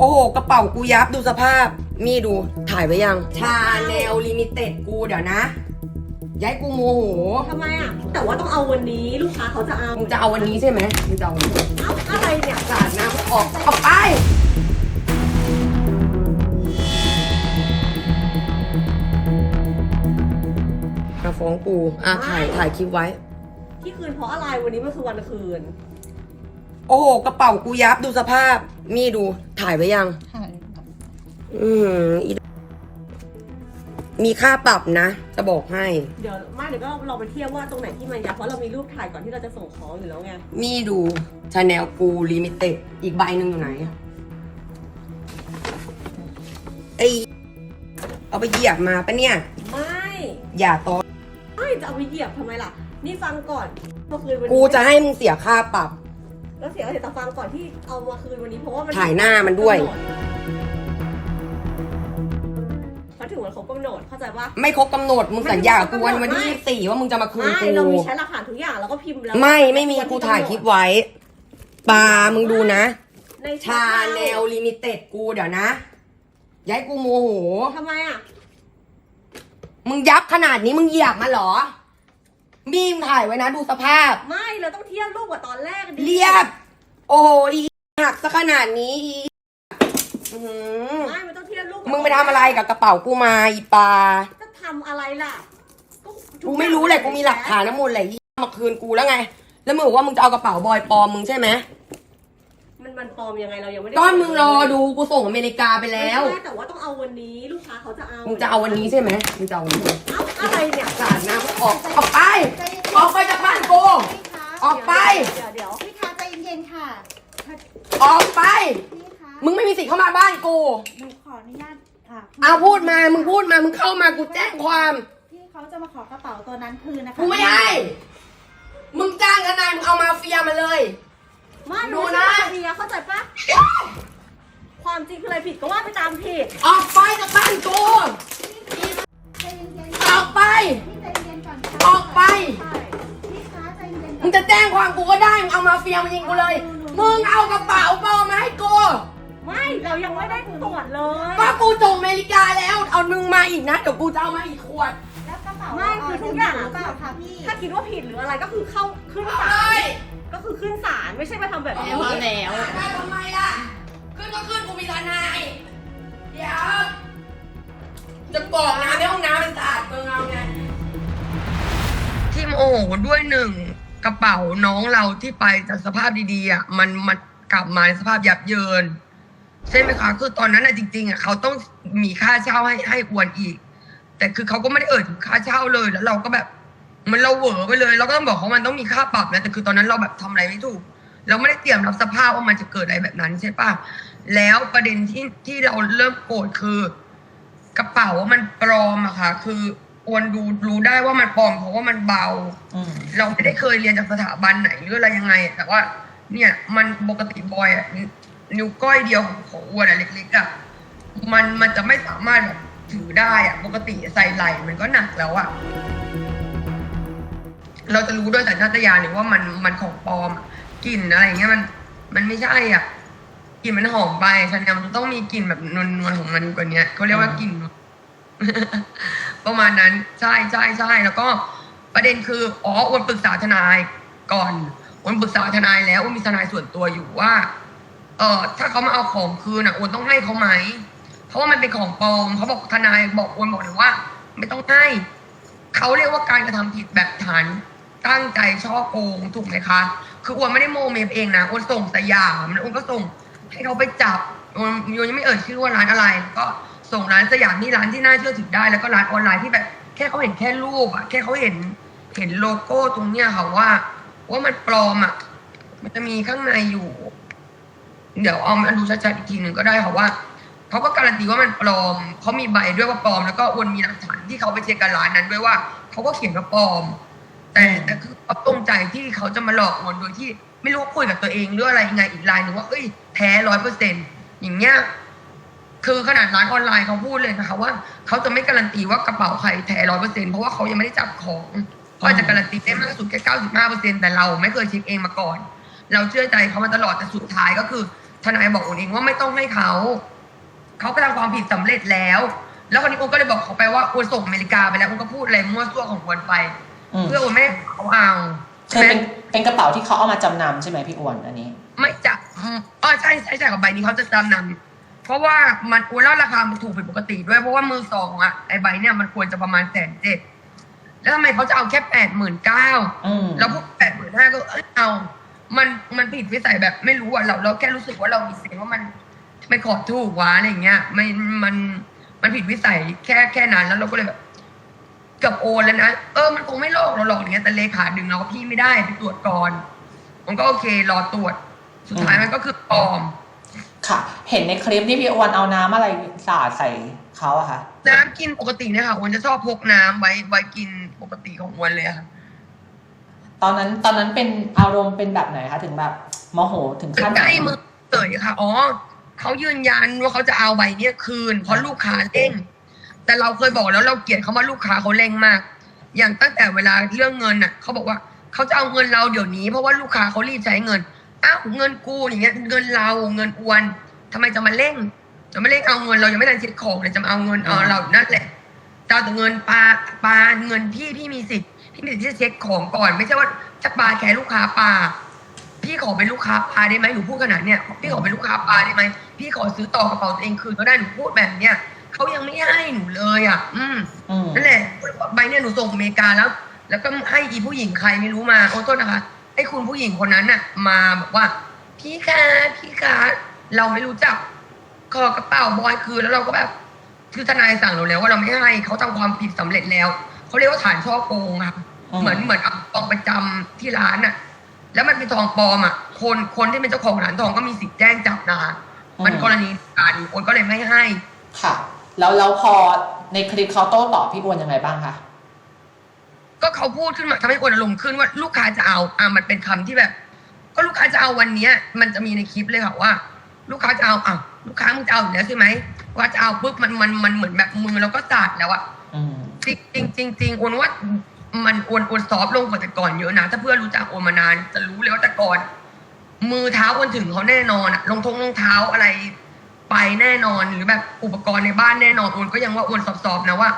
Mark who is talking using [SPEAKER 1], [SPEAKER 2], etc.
[SPEAKER 1] โอ้โห กระเป๋ากูยับดูสภาพ มีดูถ่ายไว้ยัง ชาแนลลิมิเต็ดกูเดี๋ยวนะย้ายกูโมโห
[SPEAKER 2] ทำไมอะ แต่ว่าต้องเอาวันนี้ลูกค้าเขาจะเอา
[SPEAKER 1] มึงจะเอาวันนี้ใช่ไหมมึงจะเอาวันนี้
[SPEAKER 2] เอ้าอะไรเนี่ย
[SPEAKER 1] สาดน้ำออกออกไปมาฟ้องกูอะถ่ายถ่ายคลิปไว้
[SPEAKER 2] ที่คืนเพราะอะไรวันนี้มันคือวันคืน
[SPEAKER 1] โอ้โห กระเป๋ากูยับดูสภาพ มีดูถ่ายไว้ยัง
[SPEAKER 3] ค่ะ
[SPEAKER 1] อืมอีมีค่าปรับนะ จะบอกให้
[SPEAKER 2] เดี๋ยวไม่เดี๋ยวก็ลองไปเทียบว่าตรงไหนที่มันยับเพราะเรามีรูปถ่ายก่อนที่เราจะส่งของอยู่แล้วไง
[SPEAKER 1] มีดูชาแนลกูลิมิเต็ดอีกใบหนึ่งอยู่ไหนไอเอาไปเหยียบมาปะเนี่ย
[SPEAKER 2] ไม่
[SPEAKER 1] อย่าตอน
[SPEAKER 2] ไม่จะเอาไปเหยียบทำไมล่ะ นี่ฟังก่อนเมื่อคืนวันนี้
[SPEAKER 1] กูจะให้มึงเสียค่าปรับ
[SPEAKER 2] แล้วเสียงเสียแต่ฟังก่อนที่เอามาคืนวันนี้เพราะว่ามัน
[SPEAKER 1] ถ่ายหน้ามันด้วย
[SPEAKER 2] เขาถึงวันครบกำหนดเข้าใจปะ
[SPEAKER 1] ไม่ครบกำหนดมึงสัญญากับกูวันวันที่
[SPEAKER 2] ไม่
[SPEAKER 1] ยี่สิบสี่ว่ามึงจะมาคืน
[SPEAKER 2] ไม่
[SPEAKER 1] กู
[SPEAKER 2] เรามีใช้หลักฐานทุกอย่างแล้วก็พิมพ์แล้ว
[SPEAKER 1] ไม่ไม่มีกูถ่ายคลิปไว้ปามึงดูนะ
[SPEAKER 2] ใน
[SPEAKER 1] ชาแนลลิมิเต็ดกูเดี๋ยวนะย้ายกูโมโห
[SPEAKER 2] ทำไมอะ
[SPEAKER 1] มึงยับขนาดนี้มึงเหยียบมาเหรอ มีมถ่ายไว้นะดูสภาพ
[SPEAKER 2] ไม่เราต้องเทียบรูปกับตอนแรกดิ
[SPEAKER 1] เรียบ โอ้โหอีหักซะขนาดนี้อีอื้อหือ
[SPEAKER 2] ไม่มันต้องเทียบรูปบ
[SPEAKER 1] มึงไปทำอะไรกับกระเป๋ากูมาอีปลา
[SPEAKER 2] จะทำอะไรล่ะทุ
[SPEAKER 1] กูไม่รู้เลยกูมีหลักฐานทั้งหมดเลยที่มาคืนกูแล้วไง แล้วมึงบอกว่ามึงจะเอากระเป๋าบอยปลอมมึงใช่ไหม
[SPEAKER 2] มันมันปลอมยังไงเรายังไม่ได้
[SPEAKER 1] ก้อนมึงรอดูกูส่งอเมริกาไปแล้ว
[SPEAKER 2] ไม่ได้แต่ว่าต้องเอาวันนี้ลูกค้าเขาจะเอา
[SPEAKER 1] มึงจะเอาวันนี้ใช่ไหมมึงจะเอาวันนี้
[SPEAKER 2] เอ้าอะไรเนี่ย
[SPEAKER 1] สาดน้ำออกออกไป ออกไปจากบ้านกู
[SPEAKER 3] พี่คะ
[SPEAKER 1] ออกไป
[SPEAKER 2] เดี๋ยวเดี๋ยว
[SPEAKER 3] พี่คะใจเย็นๆค่ะ
[SPEAKER 1] ออกไป
[SPEAKER 3] พี่คะ
[SPEAKER 1] มึงไม่มีสิทธิ์เข้ามาบ้านกู
[SPEAKER 3] หนูขออนุญาตค่ะ
[SPEAKER 1] เอาพูดมา มึงพูดมา มึงเข้ามากูแจ้งความ
[SPEAKER 3] พี่เขาจะมาขอกระเป๋าตัวนั้นคืนนะคะ
[SPEAKER 1] กูไม่ให้ มึงจ้างทนายมึงเอามาเฟียมาเลย
[SPEAKER 2] มา
[SPEAKER 1] ดู
[SPEAKER 2] ดู
[SPEAKER 1] นะ
[SPEAKER 2] นะเดียเข้าใจปะความจริงคืออะไรผิดก็ว่าไปตามผิด
[SPEAKER 1] ออกไปจากบ้านกู
[SPEAKER 3] ใจเย็น
[SPEAKER 1] ออกไป
[SPEAKER 3] ๆพี่ใจเย็นก่อนค่ะ
[SPEAKER 1] ออกไป
[SPEAKER 2] ใช่
[SPEAKER 3] พี่คะใจเย็นๆ
[SPEAKER 1] มึงจะแจ้งความกูก็ได้มึงเอามาเฟียมายิงกูเลย มึงเอากระเป๋าปลอมมาให้กู
[SPEAKER 2] ไม่เรายังไม่ได้ตรวจเลย
[SPEAKER 1] ก็กูส่งอเมริกาแล้ว เอามึงมาอีกนะเดี๋ยวกูจะเอามาอีกขวด
[SPEAKER 3] แล้วกระเป๋า
[SPEAKER 2] ไม่คือทุกอย่าง
[SPEAKER 3] หรือเปล่าคะพี่
[SPEAKER 2] ถ้าคิดว่าผิดหรืออะไรก็คือเข้าขึ้นศา
[SPEAKER 1] เฮ้
[SPEAKER 2] ล
[SPEAKER 1] ย
[SPEAKER 2] ก็คือขึ้นศาลไม่ใช่มาทำแบบนี้
[SPEAKER 3] แล้ว
[SPEAKER 1] มาทำไมล่ะ ขึ้นก็ขึ้นกูมีทนายเดี๋ยว จะกรอกน้ำในห้องน้ำเป็นสะอาดเมืองเอาไง ที่โมโหด้วยหนึ่งกระเป๋าน้องเราที่ไปจากสภาพดีๆอะมันมันกลับมาในสภาพยับเยิน ใช่ไหมคะ คือตอนนั้นอะจริงๆอะเขาต้องมีค่าเช่าให้ให้อวนอีก แต่คือเขาก็ไม่ได้เอ่ยถึงค่าเช่าเลยแล้วเราก็แบบเห มันเราเหวอไปเลย เราก็ต้องบอกเขามันต้องมีค่าปรับนะแต่คือตอนนั้นเราแบบทำอะไรไม่ถูก เราไม่ได้เตรียมรับสภาพว่ามันจะเกิดอะไรแบบนั้นใช่ปะแล้วประเด็นที่ที่เราเริ่มโกรธคือ กระเป๋ามันปลอมอะค่ะ คืออวนดูรู้ได้ว่ามันปลอมเพราะว่ามันเบาเราไม่ได้เคยเรียนจากสถาบันไหนหรืออะไรยังไง แต่ว่า เนี่ยมันปกติบอยอะนิ้วก้อยเดียวของของอวนอะเล็กๆอะมันมันจะไม่สามารถแบบถือได้อะปกติใส่ไหล่มันก็หนักแล้วอะ เราจะรู้ด้วยสัญชาตญาณเลยว่ามันมันของปลอมอะกลิ่นอะไรอย่างเงี้ยมัน มันไม่ใช่อะกลิ่นมันหอมไปฉันมันต้องมีกลิ่นแบบนวลๆของมันกว่านี้เขาเรียกว่ากลิ่นประมาณนั้นใช่ใช่ใช่แล้วก็ประเด็นคืออ๋ออ้วนปรึกษาทนายก่อนอ้วนปรึกษาทนายแล้วอ้วนมีทนายส่วนตัวอยู่ว่า เออถ้าเขามาเอาของคืนอะอ้วนต้องให้เขาไหมเพราะว่ามันเป็นของปลอมเขาบอกทนายบอกอ้วนบอกเลยว่า ไม่ต้องให้เขาเรียกว่าการกระทำผิดแบบฐาน ตั้งใจช่อโกงถูกไหมคะ คืออ้วนไม่ได้โมเมเองนะอ้วนส่งสยามแล้วอ้วนก็ส่งให้เขาไปจับอ้วนอ้วนยังไม่เอ่ยชื่อว่าร้านอะไร ก็ส่งร้านสยามนี่ร้านที่น่าเชื่อถือได้แล้วก็ร้านออนไลน์ที่แบบแค่เขาเห็นแค่รูปอะแค่เขาเห็นเห็นโลโก้ตรงเนี้ยค่ะว่า ว่ามันปลอมอะมันจะมีข้างในอยู่ เดี๋ยวเอามาดูชัดๆอีกทีหนึ่งก็ได้ค่ะว่าเขาก็การันตีว่ามันปลอมเขามีใบด้วยว่าปลอมแล้วก็อ้วนมีหลักฐานที่เขาไปเช็คกันร้านนั้นด้วยว่าเขาก็เขียนว่าปลอม แต่แต่คือเขาตรงใจที่เขาจะมาหลอกอวนโดยที่ไม่รู้ว่าคุยกับตัวเองหรืออะไรยังไงอีกรายหนึ่งว่าเอ้ยแท้ร้อยเปอร์เซ็นอย่างเงี้ยคือขนาดร้านออนไลน์เขาพูดเลยนะคะว่าเขาจะไม่การันตีว่ากระเป๋าใครแท้ร้อยเปอร์เซ็นเพราะว่าเขายังไม่ได้จับของเขาอาจจะการันตีได้มากสุดแค่เก้าสิบห้าเปอร์เซ็นแต่เราไม่เคยเช็คเองมาก่อน เราเชื่อใจเขามาตลอดแต่สุดท้ายก็คือทนายบอกอุ่นเองว่าไม่ต้องให้เขาเขากระทำความผิดสำเร็จแล้ว แล้วคนนี้อุ่นก็เลยบอกเขาไปว่าอุ่นส่งอเมริกาไปแล้วอุ่นก็พูดอะไรมั่วซั่วของอุ่นไป เพื่ออุ่นไม่ให้เขาเอา
[SPEAKER 4] เคยเป็นเป็นกระเป๋าที่เขาเอามาจำนำใช่ไหมพี่อ้วนอันนี้
[SPEAKER 1] ไม่จะอืมอ๋อใช่ใช่ใช่กับใบนี้เขาจะจำนำเพราะว่ามันอุ่นแล้วราคามันถูกผิดปกติด้วยเพราะว่ามือสองอะไอใบเนี่ยมันควรจะประมาณแสนเจ็ดแล้วทำไมเขาจะเอาแค่แปดหมื่นเก้า
[SPEAKER 4] อืม
[SPEAKER 1] แล้วพวกแปดหมื่นห้าก็เอ้ยเอา มัน มันผิดวิสัยแบบไม่รู้อะ เรา เราแค่รู้สึกว่าเรามีเสียงว่ามันไม่ขอถูกวะอะไรอย่างเงี้ย ไม่ มัน มันผิดวิสัยแค่ แค่นั้น แล้วเราก็เลยแบบเกือบโอนแล้วนะ เออมันคงไม่หลอกเราหรอกอย่างเงี้ยแต่เลขาดึงเราก็พี่ไม่ได้ไปตรวจก่อน มันก็โอเครอตรวจ สุดท้ายมันก็คือปลอม
[SPEAKER 4] ค่ะ เห็นในคลิปที่พี่อ้วนเอาน้ำอะไรสาดใส่เขาอะค่ะ
[SPEAKER 1] น้ำกินปกติเนี่ยค่ะอวนจะชอบพกน้ำไว้ไว้กินปกติของอวนเลยอะค่ะ
[SPEAKER 4] ตอนนั้นตอนนั้นเป็นอารมณ์เป็นแบบไหนคะถึงแบบโมโหถึงขั้น
[SPEAKER 1] ใกล้มือเลยค่ะ อ๋อเขายืนยันว่าเขาจะเอาใบเนี้ยคืน เพราะลูกค้าเร่ง แต่เราเคยบอกแล้วเราเกลียดเขาว่าลูกค้าเขาเร่งมาก อย่างตั้งแต่เวลาเรื่องเงินน่ะเขาบอกว่าเขาจะเอาเงินเราเดี๋ยวนี้เพราะว่าลูกค้าเขารีบใช้เงินอ้าวเงินกูอย่างเงี้ยเงินเราเงินอวนทำไมจะมาเร่ง จะไม่เร่งเอาเงินเรายังไม่ทันเช็คของเลยจะมาเอาเงินเอาเรานั่นแหละจะเอาแต่เงินปลาปลาเงินพี่พี่มีสิทธิ์พี่มีสิทธิ์ที่จะเช็คของก่อน ไม่ใช่ว่าจะปลาแค่ลูกค้าปลาพี่ขอเป็นลูกค้าปลาได้ไหมหนูพูดขนาดเนี้ยพี่ขอเป็นลูกค้าปลาได้ไหมพี่ขอซื้อต่อกระเป๋าตัวเองคืนก็ได้หนูพูดแบบเนี้ย เขายังไม่ให้หนูเลยอะอืม
[SPEAKER 4] อืม
[SPEAKER 1] นั่นแหละใบเนี่ยหนูส่งอเมริกาแล้ว แล้วก็ให้อีผู้หญิงใครไม่รู้มาโอ้โทษนะคะไอ้คุณผู้หญิงคนนั้นน่ะ มาบอกว่า พี่คะพี่คะเราไม่รู้จักขอกระเป๋าบอยคืนแล้วเราก็แบบคือทนายสั่งเราแล้วว่าเราไม่ให้เขาทำความผิดสำเร็จแล้วเขาเรียกว่าฐานช่อโกงค่ะ
[SPEAKER 4] อืม
[SPEAKER 1] เหมือนเหมือนเอาทองประจำที่ร้านน่ะ แล้วมันเป็นทองปลอมอะ คนคนที่เป็นเจ้าของร้านทองก็มีสิทธิ์แจ้งจับนะมันกรณีการคนก็เลยไม่ให้
[SPEAKER 4] ค่ะ แล้วแล้วพอในคลิปเขาโต้ตอบพี่อ้วนยังไงบ้างคะ
[SPEAKER 1] ก็เขาพูดขึ้นมาทำให้คนอารมณ์ขึ้นว่าลูกค้าจะเอาอะมันเป็นคำที่แบบ ก็ลูกค้าจะเอาวันเนี้ย มันจะมีในคลิปเลยค่ะว่า ลูกค้าจะเอาอะลูกค้ามึงจะเอาอยู่แล้วใช่ไหมว่าจะเอาปุ๊บมันมันมันเหมือนแบบมือเราก็สาดแล้วอะ
[SPEAKER 4] อืม
[SPEAKER 1] จริงจริงจริงๆอ้วนว่ามันอ้วนอ้วนซอฟต์ลงกว่าแต่ก่อนเยอะนะถ้าเพื่อนรู้จักอ้วนมานาน จะรู้เลยว่าแต่ก่อน มือเท้าอ้วนถึงเขาแน่นอนอะรองทงรองเท้าอะไร ไปแน่นอนหรือแบบอุปกรณ์ในบ้านแน่นอนอ้วนก็ยังว่าอ้วนสอบๆนะว่า